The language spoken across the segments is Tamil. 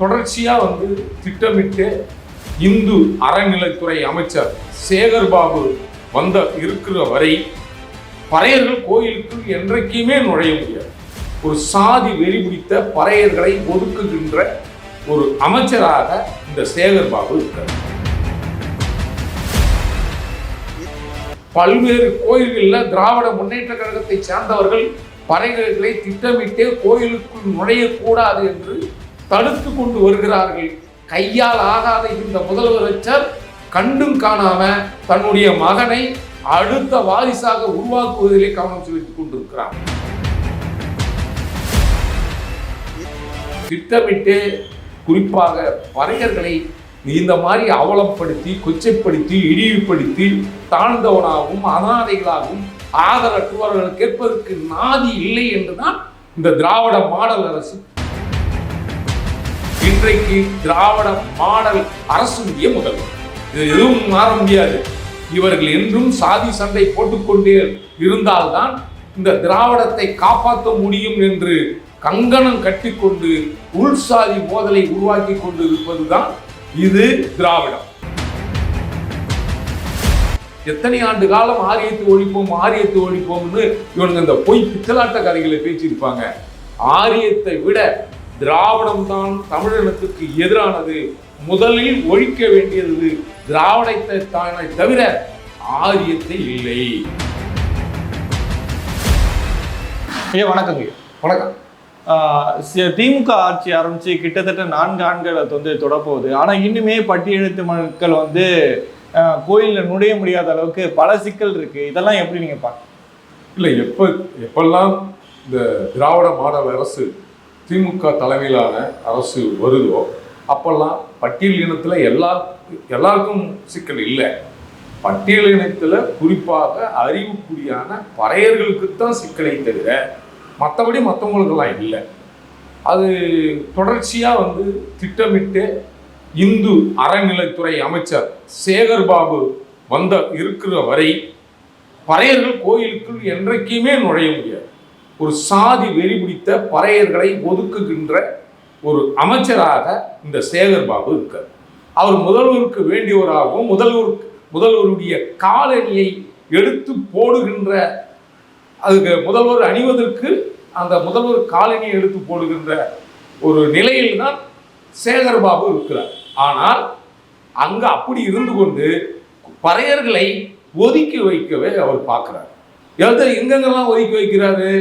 தொடர்ச்சியாக வந்து திட்டமிட்டு இந்து அறநிலைத்துறை அமைச்சர் சேகர் பாபு வந்த இருக்கிற வரை பறையர்கள் கோயிலுக்குள் என்றைக்குமே நுழைய முடியாது. ஒரு சாதி வெறி பிடித்த பறையர்களை ஒதுக்குகின்ற ஒரு அமைச்சராக இந்த சேகர் பாபு இருக்கிறார் பல்வேறு கோயில்களில் திராவிட முன்னேற்ற கழகத்தை சார்ந்தவர்கள் பறைகளை திட்டமிட்டே கோயிலுக்குள் நுழையக்கூடாது என்று தடுத்து கொண்டு வருகிறார்கள். கையால் ஆகாத இந்த முதல்வரச்சர் கண்டும் காணாம தன்னுடைய மகனை அடுத்த வாரிசாக உருவாக்குவதிலே கவனம் செலுத்திக் கொண்டிருக்கிறார். திட்டமிட்டு குறிப்பாக வரையர்களை இந்த மாதிரி அவலப்படுத்தி கொச்சைப்படுத்தி இழிவுபடுத்தி தாழ்ந்தவனாகவும் அனாதைகளாகவும் ஆதரவற்றவர்கள் கேட்பதற்கு நாதி இல்லை என்றுதான் இந்த திராவிட மாடல் அரசு இன்றைக்கு திராவிட மாடல் அரசுடைய முதல்வர் இது எதுவும் மாற முடியாது. இவர்கள் என்றும் சாதி சண்டை போட்டுக்கொண்டே இருந்தால்தான் இந்த திராவிடத்தை காப்பாற்ற முடியும் என்று கங்கணம் கட்டிக்கொண்டு உள்சாதி மோதலை உருவாக்கி கொண்டு இருப்பதுதான் இது திராவிடம். எத்தனை ஆண்டு காலம் ஆரியத்தை ஒழிப்போம் ஆரியத்தை ஒழிப்போம்னு இவனுங்க இந்த பொய் பித்தலாட்ட கதைகளை பேசியிருப்பாங்க. ஆரியத்தை விட திராவிடம் தான் தமிழினத்துக்கு எதிரானது. முதலில் ஒழிக்க வேண்டியது திராவிடத்தை தானே தவிர ஆரியத்தை இல்லை. ஐயா வணக்கங்க. வணக்கம். சி- திமுக ஆட்சி ஆரம்பிச்சு கிட்டத்தட்ட நான்கு ஆண்டுகளை வந்து தொடப்போகுது. ஆனா இன்னுமே பட்டியெழுத்து மக்கள் வந்து கோயில்ல நுழைய முடியாத அளவுக்கு பல சிக்கல் இருக்கு. இதெல்லாம் எப்படி நீங்க பாக்க இல்லை எப்போ எப்பெல்லாம் இந்த திராவிட மாடல் அரசு திமுக தலைமையிலான அரசு வருதோ அப்போல்லாம் பட்டியல் இனத்தில் எல்லா எல்லாருக்கும் சிக்கல் இல்லை. பட்டியல் இனத்தில் குறிப்பாக அறிவுக்குரியான பறையர்களுக்கு தான் சிக்கலை தவிர மற்றபடி மற்றவங்களுக்கெல்லாம் இல்லை. அது தொடர்ச்சியாக வந்து திட்டமிட்டு இந்து அறநிலைத்துறை அமைச்சர் சேகர் பாபு வந்த இருக்கிற வரை பறையர்கள் கோயிலுக்குள் என்றைக்குமே நுழைய முடியாது. ஒரு சாதி வெறி பிடித்த பறையர்களை ஒதுக்குகின்ற ஒரு அமைச்சராக இந்த சேகர் பாபு இருக்கார். அவர் முதல்வருக்கு வேண்டியவராகவும் முதல்வர் முதல்வருடைய காலணியை எடுத்து போடுகின்ற அதுக்கு முதல்வர் அணிவதற்கு அந்த முதல்வர் காலணியை எடுத்து போடுகின்ற ஒரு நிலையில் தான் சேகர் பாபு இருக்கிறார். ஆனால் அங்கே அப்படி இருந்து கொண்டு பறையர்களை ஒதுக்கி வைக்கவே அவர் பார்க்கிறார். எந்த எங்கெங்கெல்லாம் ஒதுக்கி வைக்கிறாரு?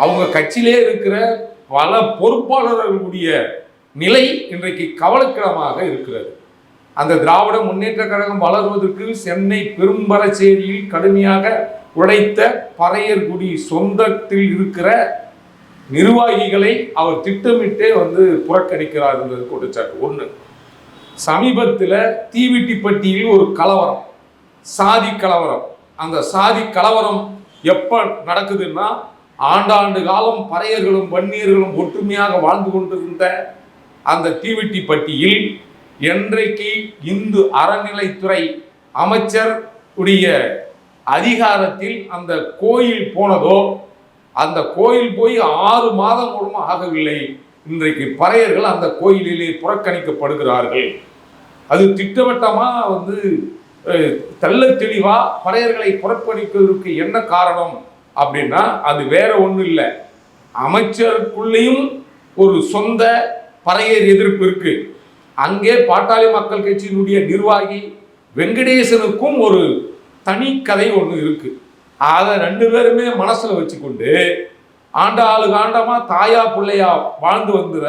அவங்க கட்சியிலே இருக்கிற பல பொறுப்பாளர்களுடைய நிலை இன்றைக்கு கவலைக்கிடமாக இருக்கிறது. அந்த திராவிட முன்னேற்ற கழகம் வளர்வதற்கு சென்னை பெரும்பரச்சேரியில் கடுமையாக உழைத்த பறையர்குடி சொந்தத்தில் இருக்கிற நிர்வாகிகளை அவர் திட்டமிட்டே வந்து புறக்கணிக்கிறார் என்பது குற்றச்சாட்டு. ஒன்று சமீபத்தில் தீவிட்டிப்பட்டியில் ஒரு கலவரம் சாதி கலவரம். அந்த சாதி கலவரம் எப்போ நடக்குதுன்னா ஆண்டாண்டு காலம் பறையர்களும் வன்னியர்களும் ஒற்றுமையாக வாழ்ந்து கொண்டிருந்த அந்த தீவிட்டிப்பட்டியில் என்றைக்கு இந்து அறநிலைத்துறை அமைச்சர் உடைய அதிகாரத்தில் அந்த கோயில் போனதோ அந்த கோயில் போய் ஆறு மாதம் கூட ஆகவில்லை. இன்றைக்கு பறையர்கள் அந்த கோயிலிலே புறக்கணிக்கப்படுகிறார்கள். அது திட்டவட்டமாக வந்து அஹ், தெளிவாக பறையர்களை புறக்கணிப்பதற்கு என்ன காரணம்? அப்படின்னா அது வேற ஒன்றும் இல்லை. அமைச்சருக்குள்ளேயும் ஒரு சொந்த பறையர் எதிர்ப்பு இருக்கு. அங்கே பாட்டாளி மக்கள் கட்சியினுடைய நிர்வாகி வெங்கடேசனுக்கும் ஒரு தனி கதை ஒன்று இருக்கு. அதை ரெண்டு பேருமே மனசில் வச்சுக்கொண்டு ஆண்டாளு காண்டமா தாயா பிள்ளையா வாழ்ந்து வந்துற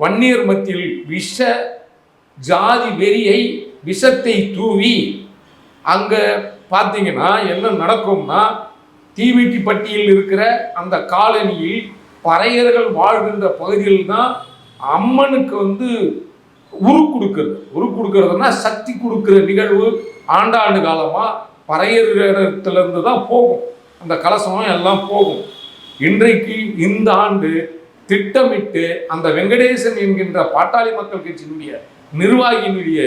வன்னியர் மத்தியில் விஷ ஜாதி வெறியை விஷத்தை தூவி அங்க பார்த்தீங்கன்னா என்ன நடக்கும்னா தீவிட்டி பட்டியில் இருக்கிற அந்த காலனியில் பறையர்கள் வாழ்கின்ற பகுதியில் தான் அம்மனுக்கு வந்து உரு கொடுக்கிறது. உரு கொடுக்கறதுனா சக்தி கொடுக்கிற நிகழ்வு ஆண்டாண்டு காலமாக பறையர்களிடத்திலிருந்து தான் போகும். அந்த கலசம் எல்லாம் போகும். இன்றைக்கு இந்த ஆண்டு திட்டமிட்டு அந்த வெங்கடேசன் என்கின்ற பாட்டாளி மக்கள் கட்சியினுடைய நிர்வாகியினுடைய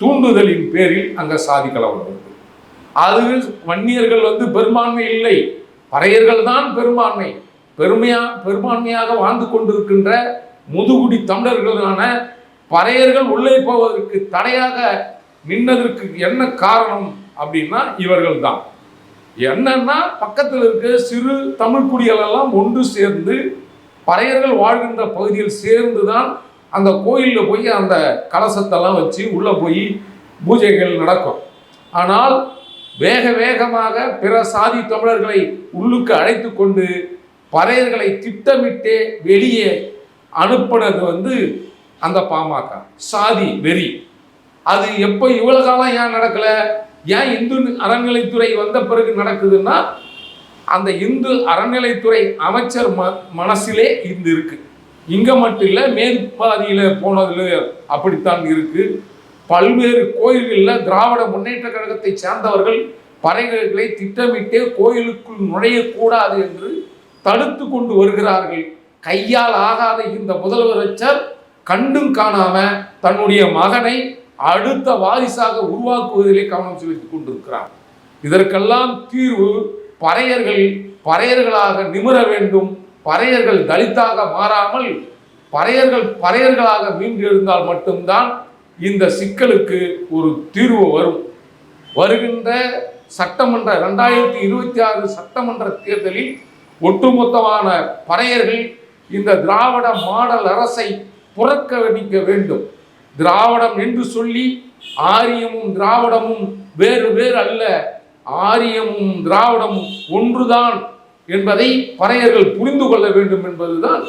தூண்டுதலின் பேரில் அங்கே சாதி கலவரம் அது வன்னியர்கள் வந்து பெரும்பான்மை இல்லை. பறையர்கள் தான் பெரும்பான்மை. பெருமையா பெரும்பான்மையாக வாழ்ந்து கொண்டிருக்கின்ற முதுகுடி தமிழர்களான பறையர்கள் உள்ளே போவதற்கு தடையாக நின்னதற்கு என்ன காரணம் அப்படின்னா இவர்கள் தான் என்னன்னா பக்கத்தில் இருக்க சிறு தமிழ் குடிகள் எல்லாம் ஒன்று சேர்ந்து பறையர்கள் வாழ்கின்ற பகுதியில் சேர்ந்து தான் அந்த கோயிலில் போய் அந்த கலசத்தெல்லாம் வச்சு உள்ளே போய் பூஜைகள் நடக்கும். ஆனால் வேக வேகமாக பிற சாதி தமிழர்களை உள்ளுக்கு அழைத்து கொண்டு பறையர்களை திட்டமிட்டே வெளியே அனுப்புனது வந்து அந்த பாமக சாதி வெறி. அது எப்போ இவ்வளோ காலம் ஏன் நடக்கல? ஏன் இந்து அறநிலைத்துறை வந்த பிறகு நடக்குதுன்னா அந்த இந்து அறநிலைத்துறை அமைச்சர் ம மனசிலே இருந்து இருக்கு இங்கே மட்டும் இல்லை மேற்பாதியில் போனதில் அப்படித்தான் இருக்குது பல்வேறு கோயில்களில் திராவிட முன்னேற்ற கழகத்தை சேர்ந்தவர்கள் பறைகளை திட்டமிட்டே கோயிலுக்குள் நுழையக்கூடாது என்று தடுத்து கொண்டு வருகிறார்கள். கையால் ஆகாத இந்த முதல்வரச்சர் கண்டும் காணாம தன்னுடைய மகனை அடுத்த வாரிசாக உருவாக்குவதிலே கவனம் செலுத்திக் கொண்டிருக்கிறார். இதற்கெல்லாம் தீர்வு பறையர்கள் பறையர்களாக நிமிர வேண்டும். பறையர்கள் தலித்தாக மாறாமல் பறையர்கள் பறையர்களாக மீண்டு எழுந்தால் மட்டும்தான் இந்த சிக்கலுக்கு ஒரு தீர்வு வரும். வருகின்ற சட்டமன்ற ரெண்டாயிரத்தி இருபத்தி ஆறு சட்டமன்ற தேர்தலில் ஒட்டுமொத்தமான பறையர்கள் இந்த திராவிட மாடல் அரசை புறக்கணிக்க வேண்டும். திராவிடம் என்று சொல்லி ஆரியமும் திராவிடமும் வேறு வேறு அல்ல. ஆரியமும் திராவிடமும் ஒன்றுதான் என்பதை பறையர்கள் புரிந்து கொள்ள வேண்டும் என்பதுதான்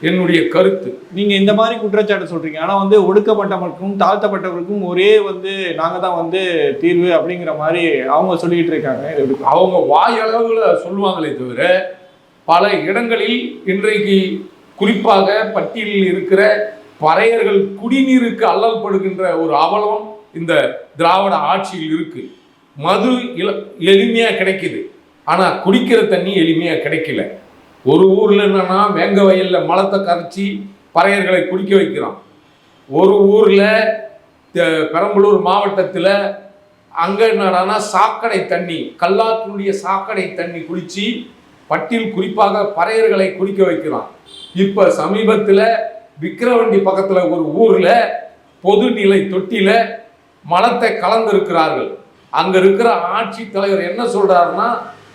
என்னுடைய கருத்து. நீங்க இந்த மாதிரி குற்றச்சாட்டு சொல்றீங்க. ஆனா வந்து ஒடுக்கப்பட்டவர்களுக்கும் தாழ்த்தப்பட்டவர்களுக்கும் ஒரே வந்து நாங்க தான் வந்து தீர்வு அப்படிங்கிற மாதிரி அவங்க சொல்லிட்டு இருக்காங்க? அவங்க வாயளவில் சொல்லுவாங்களே தவிர பல இடங்களில் இன்றைக்கு குறிப்பாக பட்டியலில் இருக்கிற பறையர்கள் குடிநீருக்கு அல்லல் படுகின்ற ஒரு அவலம் இந்த திராவிட ஆட்சியில் இருக்கு. மது இல எளிமையாக கிடைக்குது. ஆனால் குடிக்கிற தண்ணி எளிமையாக கிடைக்கல. ஒரு ஊரில் என்னன்னா வேங்க வயலில் மலத்தை கரைச்சி பறையர்களை குடிக்க வைக்கிறான் ஒரு ஊரில் பெரம்பலூர் மாவட்டத்தில் அங்கே என்னடானா சாக்கடை தண்ணி கல்லாற்றினுடைய சாக்கடை தண்ணி குடித்து பட்டியல் குறிப்பாக பறையர்களை குடிக்க வைக்கிறான் இப்போ சமீபத்தில் விக்கிரவண்டி பக்கத்தில் ஒரு ஊரில் பொதுநிலை தொட்டியில் மலத்தை கலந்திருக்கிறார்கள். அங்கே இருக்கிற ஆட்சி தலைவர் என்ன சொல்கிறாருன்னா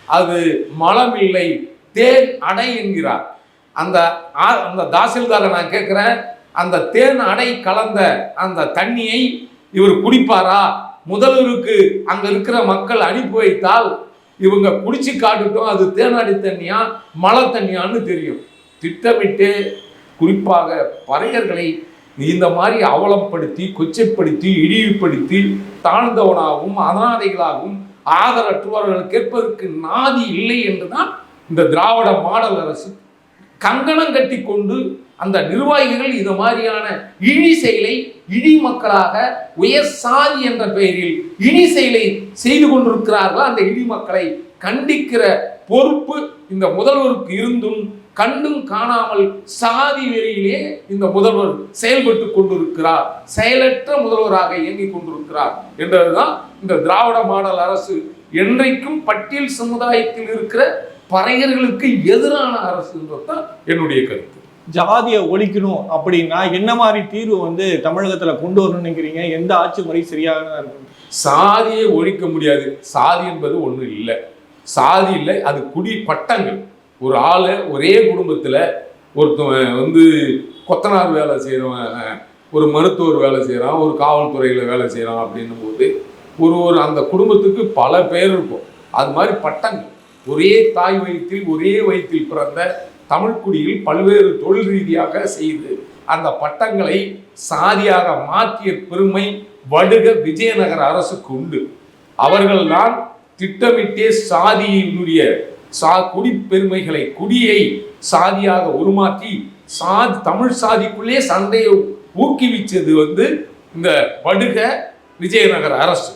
அது மலம் இல்லை தேன் அடை என்கிறார். அந்த ஆ- அந்த தாசில்தாரை நான் கேட்குறேன் அந்த தேன் அடை கலந்த அந்த தண்ணியை இவர் குடிப்பாரா? முதல்வருக்கு அங்க இருக்கிற மக்கள் அனுப்பி வைத்தால் இவங்க குடிச்சு காட்டுட்டும் அது தேனாடி தண்ணியா மழை தண்ணியான்னு தெரியும். திட்டமிட்டு குறிப்பாக பறையர்களை இந்த மாதிரி அவலப்படுத்தி கொச்சைப்படுத்தி இழிவுபடுத்தி தாழ்ந்தவனாகவும் அனாதைகளாகவும் ஆதரற்றவர்கள் கேட்பதற்கு நாதி இல்லை என்றுதான் இந்த திராவிட மாடல் அரசு கங்கணம் கட்டி கொண்டு அந்த நிர்வாகிகள் இது மாதிரியான இழி செயலை இழி மக்களாக உயர் சாதி என்ற பெயரில் இழி செயலை செய்து கொண்டிருக்கிறார்கள்? அந்த இழி மக்களை கண்டிக்கிற பொறுப்பு இந்த முதல்வருக்கு இருந்தும் கண்டும் காணாமல் சாதி வெறியிலே இந்த முதல்வர் செயல்பட்டு கொண்டிருக்கிறார். செயலற்ற முதல்வராக இயங்கிக் கொண்டிருக்கிறார் என்றதுதான் இந்த திராவிட மாடல் அரசு என்றைக்கும் பட்டியல் சமுதாயத்தில் இருக்கிற பறையர்களுக்கு எதிரான அரசுன்றது தான் என்னுடைய கருத்து. ஜாதியை ஒழிக்கணும் அப்படின்னா என்ன மாதிரி தீர்வு வந்து தமிழகத்துல கொண்டு வரணும்னு நினைக்கிறீங்க? எந்த ஆட்சி முறை சரியாக இருக்கும்? சாதியை ஒழிக்க முடியாது. சாதி என்பது ஒன்றும் இல்லை. சாதி இல்லை அது குடி பட்டங்கள். ஒரு ஆள் ஒரே குடும்பத்தில் ஒருத்தவன் வந்து கொத்தனார் வேலை செய்கிறவன் ஒரு மருத்துவர் வேலை செய்கிறான் ஒரு காவல்துறையில் வேலை செய்கிறான் அப்படின்னும் போது ஒரு ஒரு அந்த குடும்பத்துக்கு பல பேர் இருக்கும். அது மாதிரி பட்டங்கள். ஒரே தாய் வயிற்றில் ஒரே வயிற்றில் பிறந்த தமிழ்குடியில் பல்வேறு தொழில் ரீதியாக செய்து அந்த பட்டங்களை சாதியாக மாற்றிய பெருமை வடுக விஜயநகர அரசுக்கு உண்டு. அவர்கள்தான் திட்டமிட்டே சாதியினுடைய சா குடிப்பெருமைகளை குடியை சாதியாக உருமாற்றி சாதி தமிழ் சாதிக்குள்ளே சண்டையை ஊக்குவிச்சது வந்து இந்த வடுக விஜயநகர அரசு.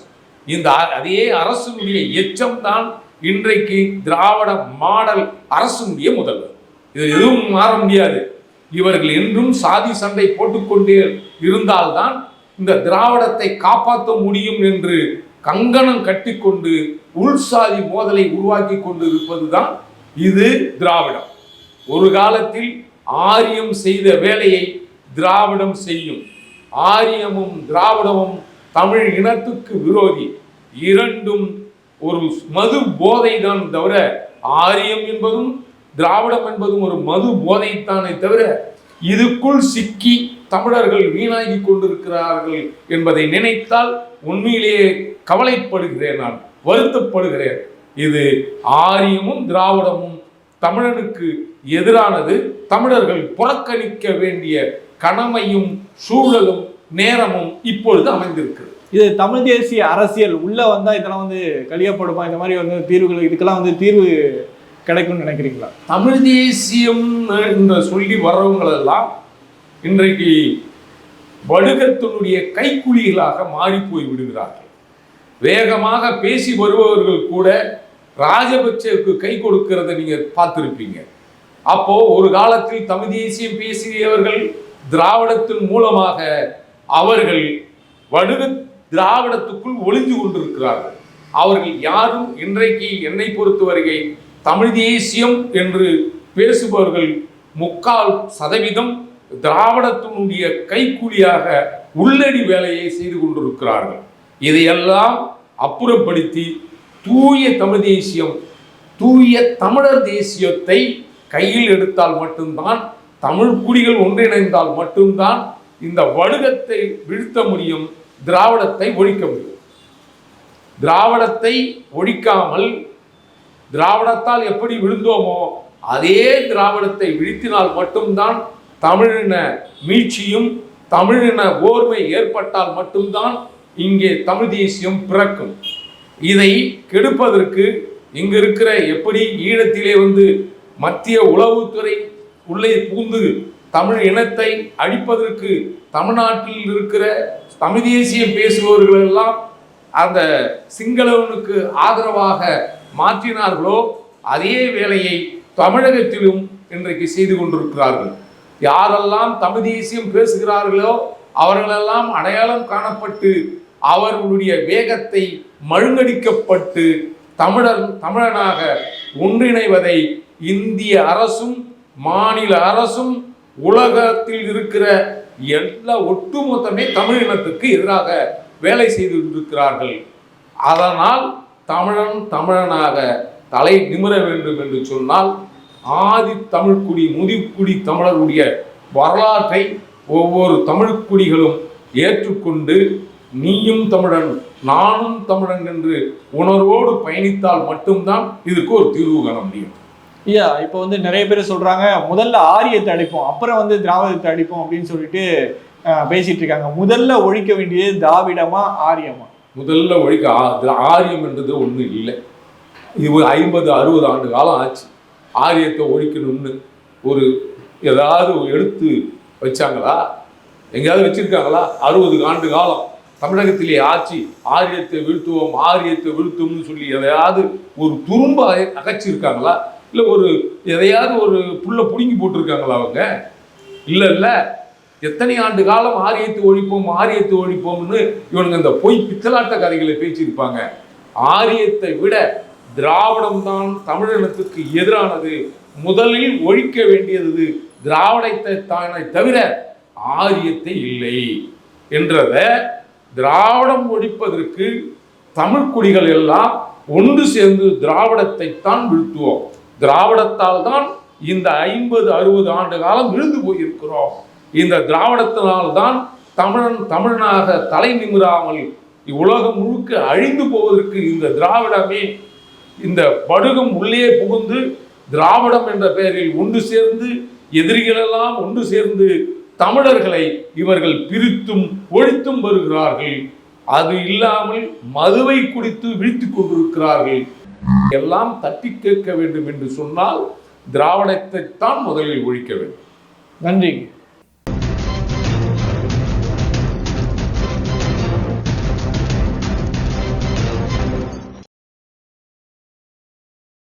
இந்த அதே அரசுடைய எச்சம் தான் இன்றைக்கு திராவிட மாடல் அரசுடைய முதல்வர். இது எதுவும் மாற முடியாது. இவர்கள் என்றும் சாதி சண்டை போட்டுக்கொண்டே இருந்தால்தான் இந்த திராவிடத்தை காப்பாற்ற முடியும் என்று கங்கணம் கட்டிக்கொண்டு உள்சாதி மோதலை உருவாக்கி கொண்டு இருப்பதுதான் இது திராவிடம். ஒரு காலத்தில் ஆரியம் செய்த வேலையை திராவிடம் செய்யும். ஆரியமும் திராவிடமும் தமிழ் இனத்துக்கு விரோதி. இரண்டும் ஒரு மது போதை தான் தவிர ஆரியம் என்பதும் திராவிடம் என்பதும் ஒரு மது போதைத்தானே தவிர இதுக்குள் சிக்கி தமிழர்கள் வீணாகி கொண்டிருக்கிறார்கள் என்பதை நினைத்தால் உண்மையிலேயே கவலைப்படுகிறேன் நான் வருத்தப்படுகிறேன். இது ஆரியமும் திராவிடமும் தமிழனுக்கு எதிரானது. தமிழர்கள் புறக்கணிக்க வேண்டிய கடமையும் சூழலும் நேரமும் இப்பொழுது அமைந்திருக்கிறது. இது தமிழ் தேசிய அரசியல். உள்ளே வந்தால் இதெல்லாம் வந்து கழியப்படுமா? இந்த மாதிரி வந்து தீர்வுகள் இதுக்கெல்லாம் வந்து தீர்வு கிடைக்கும்னு நினைக்கிறீங்களா? தமிழ் தேசியம் என்று சொல்லி வர்றவங்களெல்லாம் இன்றைக்கு வடுகத்தினுடைய கைக்குலிகளாக மாறி போய் விடுகிறார்கள். வேகமாக பேசி வருபவர்கள் கூட ராஜபக்சேவுக்கு கை கொடுக்கிறத நீங்கள் பார்த்துருப்பீங்க. அப்போ ஒரு காலத்தில் தமிழ் தேசியம் பேசியவர்கள் திராவிடத்தின் மூலமாக அவர்கள் வடுக திராவிடத்துக்குள் ஒளிந்து கொண்டிருக்கிறார்கள். அவர்கள் யாரும் இன்றைக்கு என்னை பொறுத்தவரை தமிழ் தேசியம் என்று பேசுபவர்கள் முக்கால் சதவீதம் திராவிடத்தினுடைய கைக்கூலியாக உள்ளடி வேலையை செய்து கொண்டிருக்கிறார்கள். இதையெல்லாம் அப்புறப்படுத்தி தூய தமிழ் தேசியம் தூய தமிழர் தேசியத்தை கையில் எடுத்தால் மட்டும்தான் தமிழ் குடிகள் ஒன்றிணைந்தால் மட்டும்தான் இந்த வடுகத்தை வீழ்த்த முடியும் திராவிடத்தை ஒழிக்க முடியும். திராவிடத்தை ஒழிக்காமல் திராவிடத்தால் எப்படி விழுந்தோமோ அதே திராவிடத்தை வீழ்த்தினால் மட்டும்தான் தமிழின மீட்சியும் தமிழின ஓர்மை ஏற்பட்டால் மட்டும்தான் இங்கே தமிழ் தேசியம் பிறக்கும். இதை கெடுப்பதற்கு இங்கு இருக்கிற எப்படி ஈழத்திலே வந்து மத்திய உளவுத்துறை உள்ளே பூந்து தமிழ் இனத்தை அழிப்பதற்கு தமிழ்நாட்டில் இருக்கிற தமிழ் தேசியம் பேசுபவர்களெல்லாம் அந்த சிங்களவனுக்கு ஆதரவாக மாற்றினார்களோ அதே வேலையை தமிழகத்திலும் இன்றைக்கு செய்து கொண்டிருக்கிறார்கள். யாரெல்லாம் தமிழ் தேசியம் பேசுகிறார்களோ அவர்களெல்லாம் அடையாளம் காணப்பட்டு அவர்களுடைய வேகத்தை மழுங்கடிக்கப்பட்டு தமிழர் தமிழனாக ஒன்றிணைவதை இந்திய அரசும் மாநில அரசும் உலகத்தில் இருக்கிற எல்லா ஒட்டுமொத்தமே தமிழ் இனத்துக்கு எதிராக வேலை செய்து கொண்டிருக்கிறார்கள். அதனால் தமிழன் தமிழனாக தலை நிமிர வேண்டும் என்று சொன்னால் ஆதி தமிழ்குடி முதிக்குடி தமிழருடைய வரலாற்றை ஒவ்வொரு தமிழ்க்குடிகளும் ஏற்றுக்கொண்டு நீயும் தமிழன் நானும் தமிழன் என்று உணர்வோடு பயணித்தால் மட்டும்தான் இதுக்கு ஒரு தீர்வு காண முடியும். ஐயா இப்போ வந்து நிறைய பேர் சொல்றாங்க முதல்ல ஆரியத்தை அடிப்போம் அப்புறம் வந்து திராவிடத்தை அடிப்போம் அப்படின்னு சொல்லிட்டு அஹ், பேசிட்டு இருக்காங்க. முதல்ல ஒழிக்க வேண்டியது திராவிடமா ஆரியமா? முதல்ல ஒழிக்க ஆரியம் என்றது ஒன்றும் இல்லை. இது ஐம்பது அறுபது ஆண்டு காலம் ஆச்சு. ஆரியத்தை ஒழிக்கணும்னு ஒரு ஏதாவது எடுத்து வச்சாங்களா? எங்கேயாவது வச்சிருக்காங்களா? அறுபது ஆண்டு காலம். தமிழகத்திலே ஆட்சி ஆரியத்தை வீழ்த்துவோம் ஆரியத்தை வீழ்த்துவோம்னு சொல்லி எதையாவது ஒரு துரும்ப அகச்சிருக்காங்களா இல்லை ஒரு எதையாவது ஒரு புல்லை பிடுங்கி போட்டிருக்காங்களா அவங்க? இல்லை இல்லை. எத்தனை ஆண்டு காலம் ஆரியத்தை ஒழிப்போம் ஆரியத்தை ஒழிப்போம்னு இவனுங்க இந்த பொய் பித்தலாட்ட கதைகளை பேசியிருப்பாங்க. ஆரியத்தை விட திராவிடம் தான் தமிழினத்துக்கு எதிரானது. முதலில் ஒழிக்க வேண்டியது திராவிடத்தை தானே தவிர ஆரியத்தை இல்லை என்றத திராவிடம் ஒழிப்பதற்கு தமிழ் குடிகள் எல்லாம் ஒன்று சேர்ந்து திராவிடத்தை தான் வீழ்த்துவோம். திராவிடத்தால் தான் இந்த ஐம்பது அறுபது ஆண்டு காலம் விழுந்து போயிருக்கிறோம். இந்த திராவிடத்தினால் தான் தமிழன் தமிழனாக தலை நிமிராமல் உலகம் முழுக்க அழிந்து போவதற்கு இந்த திராவிடமே இந்த படுகம் உள்ளே புகுந்து திராவிடம் என்ற பெயரில் ஒன்று சேர்ந்து எதிரிகளெல்லாம் ஒன்று சேர்ந்து தமிழர்களை இவர்கள் பிரித்தும் ஒழித்தும் வருகிறார்கள். அது இல்லாமல் மதுவை குடித்து விழித்து கொண்டிருக்கிறார்கள். எல்லாம் தட்டி கேட்க வேண்டும் என்று சொன்னால் திராவிடத்தை தான் முதலில் ஒழிக்க வேண்டும். நன்றி.